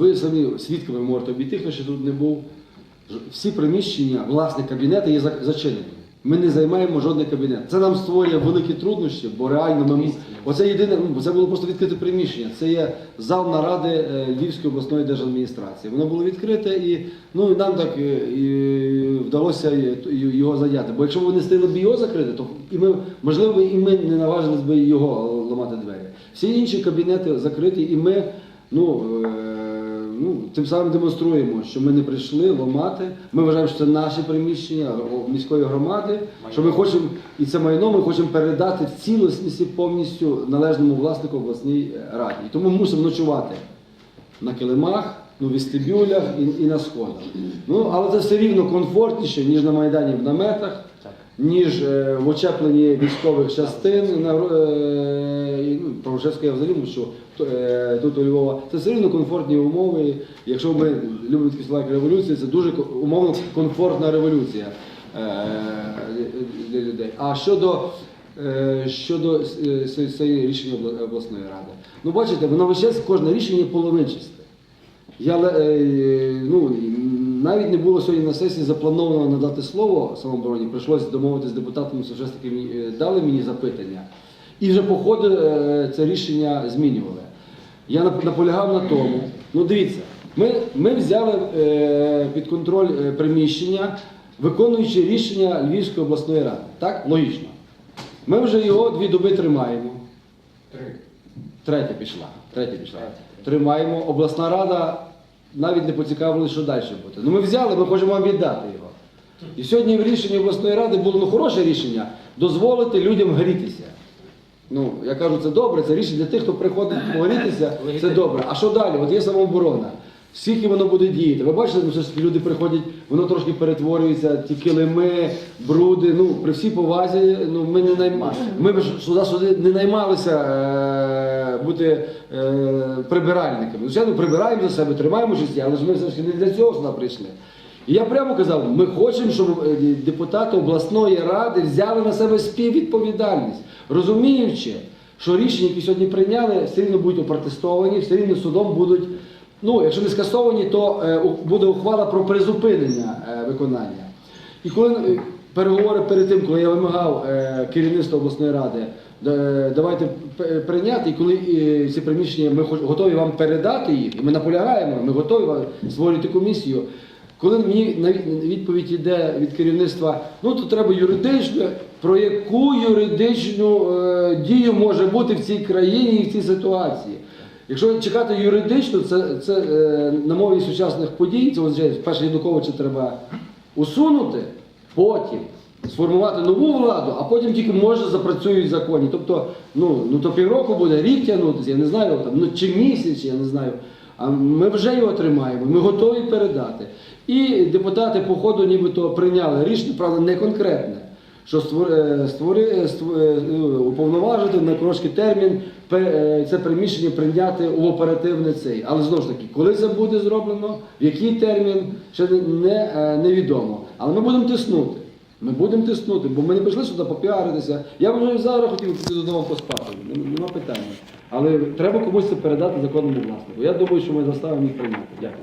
ви самі свідками можете обійти, хто ще тут не був. Всі приміщення, власне, кабінети є зачинені. Ми не займаємо жодний кабінет. Це нам створює великі труднощі, бо реально ми оце єдине, ну, це було просто відкрите приміщення. Це є зал наради е, Львівської обласної держадміністрації. Воно було відкрите і ну і нам так е, і вдалося його зайняти. Бо якщо б вони стали б його закрити, то і ми можливо і ми не наважились би його ламати двері. Всі інші кабінети закриті, і ми ну. Е, Ну, тим самим демонструємо, що ми не прийшли ламати. Ми вважаємо, що це наші приміщення міської громади. Що ми хочемо, і це майно ми хочемо передати в цілісності повністю належному власнику обласній е, раді. І тому мусимо ночувати на килимах, ну, вестибюлях і, і на сходах. Ну, але це все рівно комфортніше, ніж на Майдані в наметах, ніж е, в очепленні військових частин. Грушевську я взагалі то, е, тут у Львова. Це все рівно комфортні умови. Якщо ми любимо такі слова як революція, це дуже умовно комфортна революція е, для людей. А щодо Е, Щодо е, це рішення обласної ради. Ну, бачите, воно весь час кожне рішення половинчасте. Я ну, навіть не було сьогодні на сесії заплановано надати слово самообороні. Прийшлося домовитися з депутатами, що все ж таки дали мені запитання. І вже по ходу е, це рішення змінювали. Я наполягав на тому. Ну, дивіться, ми, ми взяли е, під контроль е, приміщення, виконуючи рішення Львівської обласної ради. Так? Логічно. Ми вже його дві доби тримаємо. Третя пішла. Третя пішла. Тримаємо. Обласна рада навіть не поцікавилася, що далі буде. Ну ми взяли, ми хочемо вам віддати його. І сьогодні в рішенні обласної ради було ну, хороше рішення дозволити людям грітися. Ну, я кажу, це добре, це рішення для тих, хто приходить погрітися, це добре. А що далі? От є самооборона. Скільки воно буде діяти? Ви бачите, таки люди приходять, воно трошки перетворюється, ті килими, бруди. Ну, при всій повазі, ну, ми не найма... ми б ж сюди, не наймалися е... бути е... прибиральниками. Звичайно, прибираємо за себе, тримаємо чисті, але ж ми все ж не для цього сюди прийшли. І я прямо казав, ми хочемо, щоб е, депутати обласної ради взяли на себе співвідповідальність, розуміючи, що рішення, які сьогодні прийняли, все рівно будуть опротестовані, все рівно судом будуть, ну, якщо не скасовані, то е, буде ухвала про призупинення е, виконання. І коли переговори перед тим, коли я вимагав керівництва обласної ради, давайте прийняти, і коли ці приміщення ми готові вам передати їх, і ми наполягаємо, ми готові вам створювати комісію. Коли мені відповідь йде від керівництва, ну то треба юридично, про яку юридичну е, дію може бути в цій країні і в цій ситуації. Якщо чекати юридично, це, це е, на мові сучасних подій, це означає, перше Януковича треба усунути, потім сформувати нову владу, а потім тільки може запрацюють закони. Тобто, ну, ну то півроку буде, рік тягнутися, я не знаю, там, ну, чи місяць, я не знаю. А ми вже його тримаємо, ми готові передати. І депутати по ходу нібито прийняли рішення, правда, не конкретне, що створи, створи, створи, ну, уповноважити на короткий термін е, це приміщення прийняти у оперативний цей. Але знову ж таки, коли це буде зроблено, в який термін, ще не, не, е, невідомо. Але ми будемо тиснути. Ми будемо тиснути, бо ми не прийшли сюди попіаритися. Я вже зараз хотів піти додому поспати. Нема питання. Але треба комусь це передати законному власнику. Я думаю, що ми заставимо їх прийняти. Дякую.